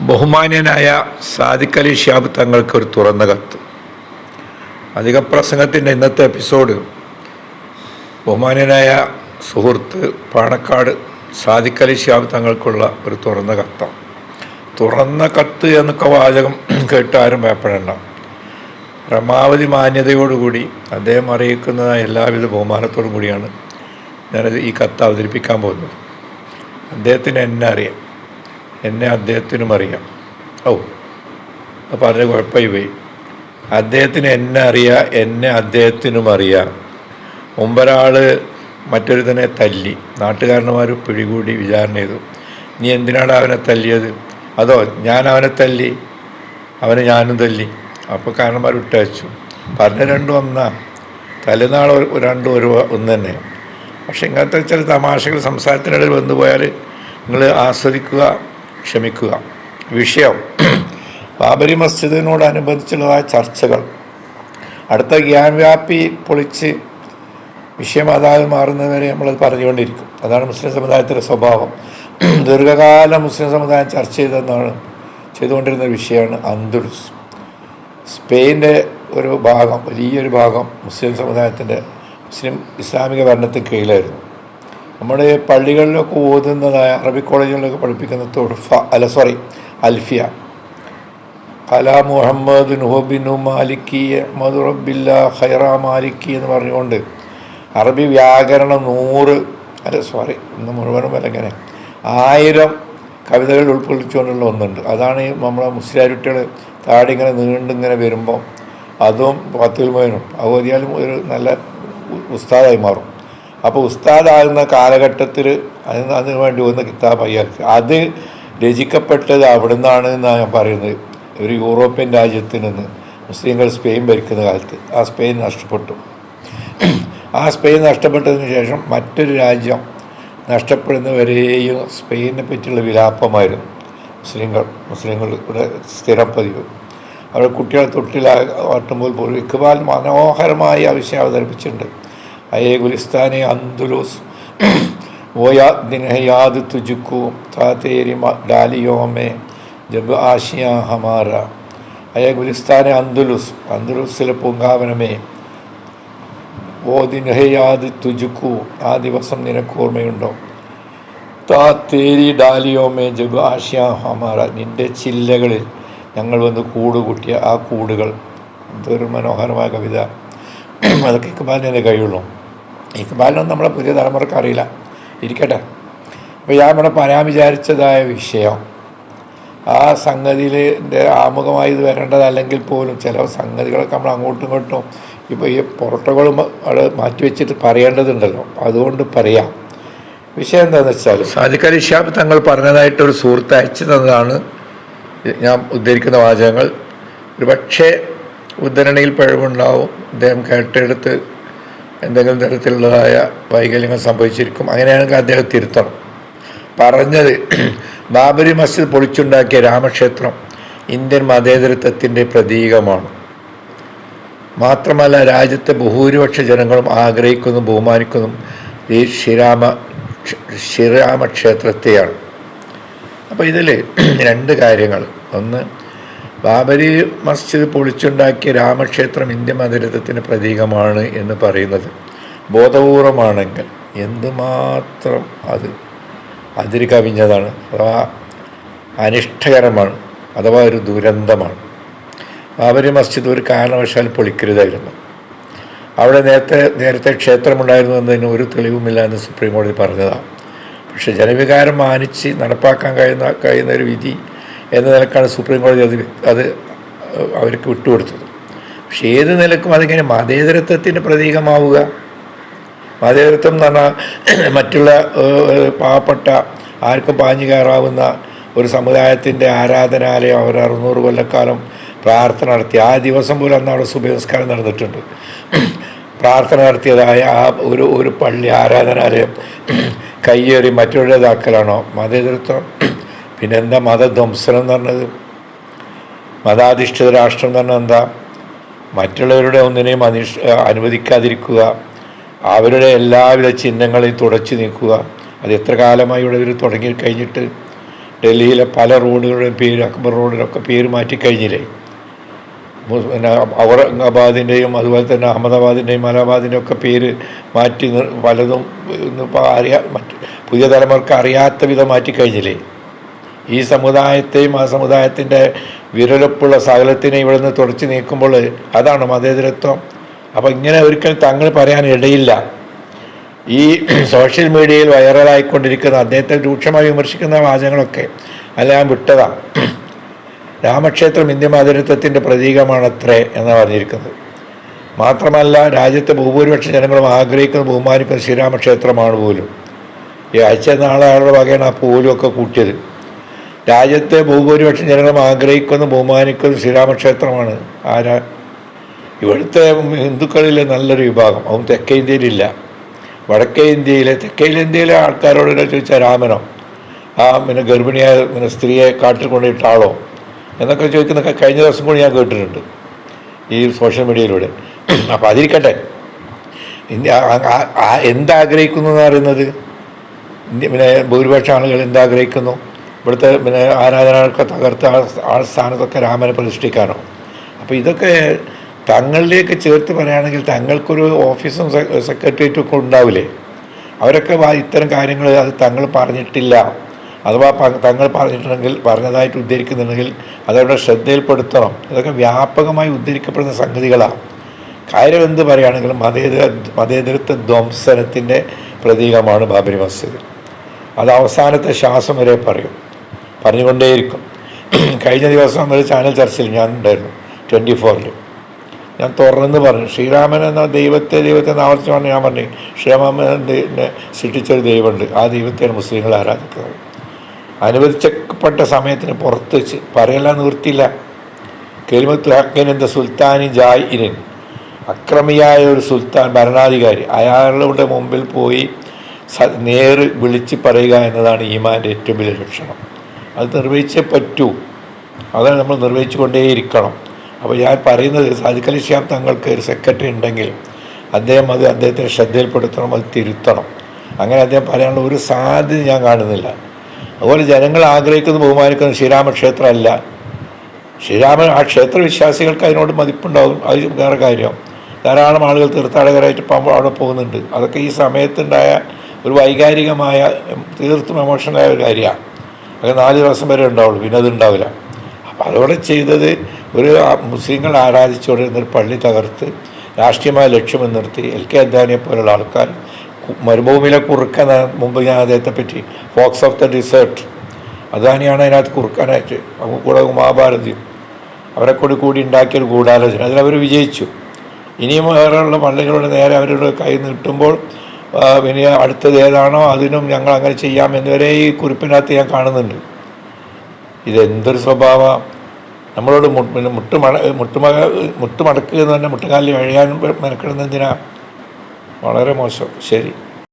ബഹുമാന്യനായ സാദിഖലി ഷിയാബ് തങ്ങൾക്ക് ഒരു തുറന്ന കത്ത്. അധിക പ്രസംഗത്തിന്റെ ഇന്നത്തെ എപ്പിസോഡ് ബഹുമാന്യനായ സുഹൃത്ത് പാണക്കാട് സാദിഖലി ഷിയാബ് തങ്ങൾക്കുള്ള ഒരു തുറന്ന കത്താണ്. തുറന്ന കത്ത് എന്നൊക്കെ വാചകം കേട്ട് ആരും ഭയപ്പെടേണ്ട. പരമാവധി മാന്യതയോടുകൂടി അദ്ദേഹം അറിയിക്കുന്ന എല്ലാവിധ ബഹുമാനത്തോടും കൂടിയാണ് ഞാനത് ഈ കത്ത് അവതരിപ്പിക്കാൻ പോകുന്നത്. അദ്ദേഹത്തിന് എന്നെ അറിയാം. എന്നെ അദ്ദേഹത്തിനും അറിയാം. ഓ അപ്പം അതിന് കുഴപ്പമായി പോയി. അദ്ദേഹത്തിന് എന്നെ അറിയാം എന്നെ അദ്ദേഹത്തിനും അറിയാം. മുമ്പൊരാൾ മറ്റൊരുത്തനെ തല്ലി നാട്ടുകാരന്മാർ പിടികൂടി വിചാരണ ചെയ്തു. നീ എന്തിനാണ് അവനെ തല്ലിയത്? അതോ ഞാൻ അവനെ തല്ലി അവനെ ഞാനും തല്ലി. അപ്പോൾ കാരണന്മാർ വിട്ടയച്ചു. പറഞ്ഞ രണ്ടും ഒന്നാ. തലനാൾ രണ്ടും ഒരു ഒന്ന് തന്നെ പക്ഷെ ഇങ്ങനത്തെ ചില തമാശകൾ സംസാരത്തിനിടയിൽ വന്നു പോയാൽ നിങ്ങൾ ആസ്വദിക്കുക ക്ഷമിക്കുക. വിഷയം. ബാബരി മസ്ജിദിനോടനുബന്ധിച്ചുള്ളതായ ചർച്ചകൾ. അടുത്ത ഗ്യാൻ വ്യാപി പൊളിച്ച് വിഷയം അതായത് മാറുന്നതുവരെ നമ്മളത് പറഞ്ഞുകൊണ്ടിരിക്കും. അതാണ് മുസ്ലിം സമുദായത്തിന്റെ സ്വഭാവം. ദീർഘകാലം മുസ്ലിം സമുദായം ചർച്ച ചെയ്തെന്നാണ് ചെയ്തുകൊണ്ടിരുന്ന വിഷയമാണ് അന്തുൽസ്. സ്പെയിന്റെ ഒരു ഭാഗം വലിയൊരു ഭാഗം മുസ്ലിം സമുദായത്തിന്റെ മുസ്ലിം ഇസ്ലാമിക ഭരണത്തിന് കീഴിലായിരുന്നു. നമ്മുടെ പള്ളികളിലൊക്കെ ഓതുന്നതായ അറബി കോളേജുകളിലൊക്കെ പഠിപ്പിക്കുന്ന തുർഫ അല്ല സോറി അൽഫിയ. കല മുഹമ്മദ് നുഹബിനു മാലിക്കി അഹമ്മദ് റബ്ബില്ല ഖൈറ മാലിക്കി എന്ന് പറഞ്ഞുകൊണ്ട് അറബി വ്യാകരണം നൂറ് അല്ല സോറി ഇന്ന് മുഴുവനും അല്ലെങ്കിൽ ആയിരം കവിതകൾ ഉൾക്കൊള്ളിച്ചുകൊണ്ടുള്ള ഒന്നുണ്ട്. അതാണ് നമ്മളെ മുസ്ലിരുട്ടികൾ താടി ഇങ്ങനെ നീണ്ടിങ്ങനെ വരുമ്പോൾ അതും പത്തിൽ മോനും അത് ഓതിയാലും ഒരു നല്ല ഉസ്താദായി മാറും. അപ്പോൾ ഉസ്താദാകുന്ന കാലഘട്ടത്തിൽ അതിന് അതിന് വേണ്ടി വന്ന കിതാബ് അയാൾക്ക് അത് രചിക്കപ്പെട്ടത് അവിടെ നിന്നാണ് എന്നാണ് ഞാൻ പറയുന്നത്. ഒരു യൂറോപ്യൻ രാജ്യത്തിൽ നിന്ന് മുസ്ലിങ്ങൾ സ്പെയിൻ ഭരിക്കുന്ന കാലത്ത്. ആ സ്പെയിൻ നഷ്ടപ്പെട്ടു. ആ സ്പെയിൻ നഷ്ടപ്പെട്ടതിന് ശേഷം മറ്റൊരു രാജ്യം നഷ്ടപ്പെടുന്നവരെയും സ്പെയിനെ പറ്റിയുള്ള വിലാപമായിരുന്നു. മുസ്ലിങ്ങൾ മുസ്ലിങ്ങളുടെ സ്ഥിരപ്പതിവ് അവിടെ കുട്ടികളെ തൊട്ടിലാട്ടുമ്പോൾ പോലും ഇക്ബാൽ മനോഹരമായി ആ വിഷയം അവതരിപ്പിച്ചിട്ടുണ്ട്. അയേ ഗുലിസ്ഥാനെ അന്തുലൂസ്. ദിനഹയാദ് തുജുക്കു താതേരി മ- ഡാലിയോമേ ജബ് ആഷിയ ഹമാറ അയ ഗുലിസ്ഥാനെ അന്തുലുസ് അന്തുലുസിലെ പൂങ്കാവനമേ. ഓ ദിനഹയാദ് തുജുക്കു ആ ദിവസം നിനക്ക് ഓർമ്മയുണ്ടോ? താ തേരി ഡാലിയോമേ ജബ് ആഷ്യ ഹമാറ നിന്റെ ചില്ലകളിൽ ഞങ്ങൾ വന്ന് കൂട് കൂട്ടിയ ആ കൂടുകൾ. എന്തൊരു മനോഹരമായ കവിത. അതൊക്കെ ഇക്ബാലിനെ കഴിയുള്ളൂ ഇക്ബാലിനൊന്നും നമ്മളെ പുതിയ തലമുറയ്ക്ക് അറിയില്ല. ഇരിക്കട്ടെ. അപ്പോൾ ഞാൻ ഇവിടെ പറയാൻ വിചാരിച്ചതായ വിഷയം. ആ സംഗതിയിന്റെ ആമുഖമായി ഇത് വരേണ്ടതല്ലെങ്കിൽ പോലും ചില സംഗതികളൊക്കെ നമ്മൾ അങ്ങോട്ടും ഇങ്ങോട്ടും ഇപ്പോൾ ഈ പൊറോട്ടകളും അവിടെ മാറ്റിവെച്ചിട്ട് പറയേണ്ടതുണ്ടല്ലോ. അതുകൊണ്ട് പറയാം. വിഷയം എന്താണെന്ന് വെച്ചാൽ സാദിഖ് അലി ഷാബ് തങ്ങൾ പറഞ്ഞതായിട്ടൊരു സുഹൃത്ത് അയച്ചു തന്നതാണ്. ഞാൻ ഉദ്ധരിക്കുന്ന വാചകങ്ങൾ. ഒരു പക്ഷേ ഉദ്ധരണിയിൽ പിഴവുണ്ടാവും. അദ്ദേഹം കേട്ടെടുത്ത് എന്തെങ്കിലും തരത്തിലുള്ളതായ വൈകല്യങ്ങൾ സംഭവിച്ചിരിക്കും. അങ്ങനെയാണെങ്കിൽ അദ്ദേഹം തിരുത്തണം. പറഞ്ഞത് ബാബരി മസ്ജിദ് പൊളിച്ചുണ്ടാക്കിയ രാമക്ഷേത്രം ഇന്ത്യൻ മതേതരത്വത്തിന്റെ പ്രതീകമാണ്. മാത്രമല്ല രാജ്യത്തെ ബഹുഭൂരിപക്ഷ ജനങ്ങളും ആഗ്രഹിക്കുന്നു ബഹുമാനിക്കുന്നു ഈ ശ്രീരാമ ശ്രീരാമക്ഷേത്രത്തെയാണ്. അപ്പോൾ ഇതിൽ രണ്ട് കാര്യങ്ങൾ. ഒന്ന് ബാബരി മസ്ജിദ് പൊളിച്ചുണ്ടാക്കിയ രാമക്ഷേത്രം ഇന്ത്യൻ മതരത്വത്തിന് പ്രതീകമാണ് എന്ന് പറയുന്നത്. ബോധപൂർവമാണെങ്കിൽ എന്തുമാത്രം അത് അതിര് കവിഞ്ഞതാണ്. അഥവാ അനിഷ്ടകരമാണ് അഥവാ ഒരു ദുരന്തമാണ്. ബാബരി മസ്ജിദ് ഒരു കാരണവശാൽ പൊളിക്കരുതായിരുന്നു. അവിടെ നേരത്തെ നേരത്തെ ക്ഷേത്രമുണ്ടായിരുന്നു എന്നതിന് ഒരു തെളിവുമില്ല എന്ന് സുപ്രീം കോടതി പറഞ്ഞതാണ്. പക്ഷേ ജനവികാരം മാനിച്ച് നടപ്പാക്കാൻ കഴിയുന്ന കഴിയുന്ന ഒരു വിധി എന്ന നിലക്കാണ് സുപ്രീം കോടതി അത് അത് അവർക്ക് വിട്ടുകൊടുത്തത്. പക്ഷേ ഏത് നിലക്കും അതിങ്ങനെ മതേതരത്വത്തിന്റെ പ്രതീകമാവുക. മതേതരത്വം എന്ന് പറഞ്ഞാൽ മറ്റുള്ള പാവപ്പെട്ട ആർക്കും പാഞ്ഞു കയറാവുന്ന ഒരു സമുദായത്തിന്റെ ആരാധനാലയം അവർ അറുന്നൂറ് കൊല്ലക്കാലം പ്രാർത്ഥന നടത്തി. ആ ദിവസം പോലും അന്ന് അവിടെ സുബഹസ്കാരം നടന്നിട്ടുണ്ട്. പ്രാർത്ഥന നടത്തിയതായ ആ ഒരു ഒരു പള്ളി ആരാധനാലയം കയ്യേറി മറ്റുള്ളതാക്കലാണോ മതേതരത്വം പിന്നെന്താ മതധ്വംസനം എന്ന് പറഞ്ഞത്? മതാധിഷ്ഠിത രാഷ്ട്രം എന്ന് പറഞ്ഞാൽ എന്താ? മറ്റുള്ളവരുടെ ഒന്നിനെയും അനിഷ് അനുവദിക്കാതിരിക്കുക അവരുടെ എല്ലാവിധ ചിഹ്നങ്ങളെയും തുടച്ചു നീക്കുക. അത് എത്ര കാലമായി ഇവിടെ ഇവർ തുടങ്ങി കഴിഞ്ഞിട്ട്? ഡൽഹിയിലെ പല റോഡുകളുടെയും പേര് അക്ബർ റോഡിനൊക്കെ പേര് മാറ്റി കഴിഞ്ഞില്ലേ? പിന്നെ ഔറംഗാബാദിന്റെയും അതുപോലെ തന്നെ അഹമ്മദാബാദിന്റെയും മലബാദിന്റെയും ഒക്കെ പേര് മാറ്റി പലതും ഇന്നിപ്പോൾ അറിയാ മറ്റ് പുതിയ തലമുറയ്ക്ക് അറിയാത്ത വിധം മാറ്റി മാറ്റിക്കഴിഞ്ഞില്ലേ ഈ സമുദായത്തെയും ആ സമുദായത്തിന്റെ വിരലൊപ്പുള്ള സകലത്തിനെ ഇവിടെ നിന്ന് തുടച്ചു നീക്കുമ്പോൾ അതാണ് മതേതരത്വം. അപ്പോൾ ഇങ്ങനെ ഒരിക്കലും തങ്ങൾ പറയാൻ ഇടയില്ല. ഈ സോഷ്യൽ മീഡിയയിൽ വൈറലായിക്കൊണ്ടിരിക്കുന്ന അദ്ദേഹത്തെ രൂക്ഷമായി വിമർശിക്കുന്ന വാചകങ്ങളൊക്കെ അല്ല ഞാൻ വിട്ടതാണ് രാമക്ഷേത്രം ഇന്ത്യ മതേതരത്വത്തിന്റെ പ്രതീകമാണത്രേ എന്ന് പറഞ്ഞിരിക്കുന്നത്. മാത്രമല്ല രാജ്യത്തെ ഭൂഭൂരിപക്ഷ ജനങ്ങളും ആഗ്രഹിക്കുന്ന ബഹുമാനിക്കുന്ന ശ്രീരാമക്ഷേത്രമാണ് പോലും. ഈ ആഴ്ച നാളെ ആളുടെ വകയാണ് ആ പോലും ഒക്കെ കൂട്ടിയത്. രാജ്യത്തെ ഭൂഭൂരിപക്ഷം ജനങ്ങളും ആഗ്രഹിക്കുന്ന ബഹുമാനിക്കുന്ന ശ്രീരാമക്ഷേത്രമാണ്. ആരാ? ഇവിടുത്തെ ഹിന്ദുക്കളിലെ നല്ലൊരു വിഭാഗം. അതും തെക്കേ ഇന്ത്യയിലില്ല. വടക്കേ ഇന്ത്യയിലെ തെക്കേ ഇന്ത്യയിലെ ആൾക്കാരോട് ചോദിച്ചാൽ രാമനോ? ആ പിന്നെ ഗർഭിണിയായ പിന്നെ സ്ത്രീയെ കാട്ടിൽ കൊണ്ടിട്ട ആളോ? എന്നൊക്കെ ചോദിക്കുന്ന കഴിഞ്ഞ ദിവസം കൂടി ഞാൻ കേട്ടിട്ടുണ്ട് ഈ സോഷ്യൽ മീഡിയയിലൂടെ. അപ്പോൾ അതിരിക്കട്ടെ. ഇന്ത്യ എന്താഗ്രഹിക്കുന്നു എന്ന് പറയുന്നത്? ഇന്ത്യ പിന്നെ ഭൂരിപക്ഷം ആളുകൾ എന്താഗ്രഹിക്കുന്നു? ഇവിടുത്തെ പിന്നെ ആരാധനകളൊക്കെ തകർത്ത് ആ സ്ഥാനത്തൊക്കെ രാമനെ പ്രതിഷ്ഠിക്കാനോ. അപ്പോൾ ഇതൊക്കെ തങ്ങളിലേക്ക് ചേർത്ത് പറയുകയാണെങ്കിൽ തങ്ങൾക്കൊരു ഓഫീസും സെക്രട്ടേറിയറ്റും ഒക്കെ ഉണ്ടാവില്ലേ? അവരൊക്കെ ഇത്തരം കാര്യങ്ങൾ അത് തങ്ങൾ പറഞ്ഞിട്ടില്ല. അഥവാ തങ്ങൾ പറഞ്ഞിട്ടുണ്ടെങ്കിൽ പറഞ്ഞതായിട്ട് ഉദ്ധരിക്കുന്നുണ്ടെങ്കിൽ അതവരുടെ ശ്രദ്ധയിൽപ്പെടുത്തണം. ഇതൊക്കെ വ്യാപകമായി ഉദ്ധരിക്കപ്പെടുന്ന സംഗതികളാണ് കാര്യം എന്ത് പറയുകയാണെങ്കിലും മതേതര മതേതരത്വ ധ്വംസനത്തിന്റെ പ്രതീകമാണ് ബാബരി മസ്ജിദ്. അത് അവസാനത്തെ ശ്വാസം വരെ പറയും. പറഞ്ഞുകൊണ്ടേയിരിക്കും. കഴിഞ്ഞ ദിവസം ഒരു ചാനൽ ചർച്ചയിൽ ഞാൻ ഉണ്ടായിരുന്നു ട്വന്റി ഫോറിൽ ഞാൻ തുറന്ന് പറഞ്ഞു ശ്രീരാമൻ എന്ന ദൈവത്തെ ദൈവത്തെ എന്ന് ആവർത്തിച്ച് പറഞ്ഞു ഞാൻ പറഞ്ഞു ശ്രീരാമനെ സൃഷ്ടിച്ചൊരു ദൈവമുണ്ട് ആ ദൈവത്തെയാണ് മുസ്ലിങ്ങൾ ആരാധിക്കുന്നത്. അനുവദിച്ചപ്പെട്ട സമയത്തിന് പുറത്ത് വെച്ച് പറയല്ല നിവൃത്തിയില്ല. കെലിമത്ത് ഹക്കൻ എന്ന സുൽത്താനി ജായ് ഇരൻ അക്രമിയായ ഒരു സുൽത്താൻ ഭരണാധികാരി അയാളുടെ മുമ്പിൽ പോയി നേർ വിളിച്ച് പറയുക എന്നതാണ് ഈമാന്റെ ഏറ്റവും വലിയ ലക്ഷണം. അത് നിർവഹിച്ചേ പറ്റൂ. അതാണ് നമ്മൾ നിർവഹിച്ചുകൊണ്ടേയിരിക്കണം. അപ്പോൾ ഞാൻ പറയുന്നത് സാദിഖ് അലി ശ്യാം തങ്ങൾക്ക് ഒരു സെക്രട്ടറി ഉണ്ടെങ്കിൽ അദ്ദേഹം അത് അദ്ദേഹത്തിന് ശ്രദ്ധയിൽപ്പെടുത്തണം അത് തിരുത്തണം. അങ്ങനെ അദ്ദേഹം പറയാനുള്ള ഒരു സാധ്യത ഞാൻ കാണുന്നില്ല. അതുപോലെ ജനങ്ങൾ ആഗ്രഹിക്കുന്ന ബഹുമാനിക്കുന്ന ശ്രീരാമക്ഷേത്രമല്ല ശ്രീരാമൻ ആ ക്ഷേത്ര വിശ്വാസികൾക്ക് അതിനോട് മതിപ്പുണ്ടാകും അത് വേറെ കാര്യം. ധാരാളം ആളുകൾ തീർത്ഥാടകരായിട്ട് ഇപ്പം അവിടെ പോകുന്നുണ്ട്. അതൊക്കെ ഈ സമയത്തുണ്ടായ ഒരു വൈകാരികമായ തീർത്തും എമോഷണലായ ഒരു കാര്യമാണ്. അത് നാല് ദിവസം വരെ ഉണ്ടാവുള്ളൂ. പിന്നെ അത് ഉണ്ടാവില്ല. അപ്പോൾ അതോടെ ചെയ്തത് ഒരു മുസ്ലിങ്ങൾ ആരാധിച്ചുകൊണ്ടിരുന്ന ഒരു പള്ളി തകർത്ത് രാഷ്ട്രീയമായ ലക്ഷ്യം നിർത്തി. എൽ കെ അദ്വാനിയെ പോലുള്ള ആൾക്കാർ മരുഭൂമിയിലെ കുറുക്കൻ മുമ്പ് ഞാൻ അദ്ദേഹത്തെ പറ്റി ഫോക്സ് ഓഫ് ദ ഡിസേർട്ട് അദാനിയാണ് അതിനകത്ത് കുറുക്കാനായിട്ട്. കൂടെ ഉമാഭാരതിയും അവരെ കൂടി കൂടി ഉണ്ടാക്കിയൊരു ഗൂഢാലോചന. അതിലവർ വിജയിച്ചു. ഇനിയും വേറെയുള്ള പള്ളികളുടെ നേരെ അവരുടെ കൈ നീട്ടുമ്പോൾ ഇനി അടുത്തത് ഏതാണോ അതിനും ഞങ്ങൾ അങ്ങനെ ചെയ്യാം എന്നുവരെ ഈ കുറിപ്പിനകത്ത് ഞാൻ കാണുന്നുണ്ട്. ഇതെന്തൊരു സ്വഭാവം നമ്മളോട് പിന്നെ മുട്ടുമട മുട്ടുമക മുട്ടുമടക്കുക എന്ന് തന്നെ മുട്ടുകാലിൽ കഴിയാൻ മെനക്കിടുന്ന വളരെ മോശം. ശരി.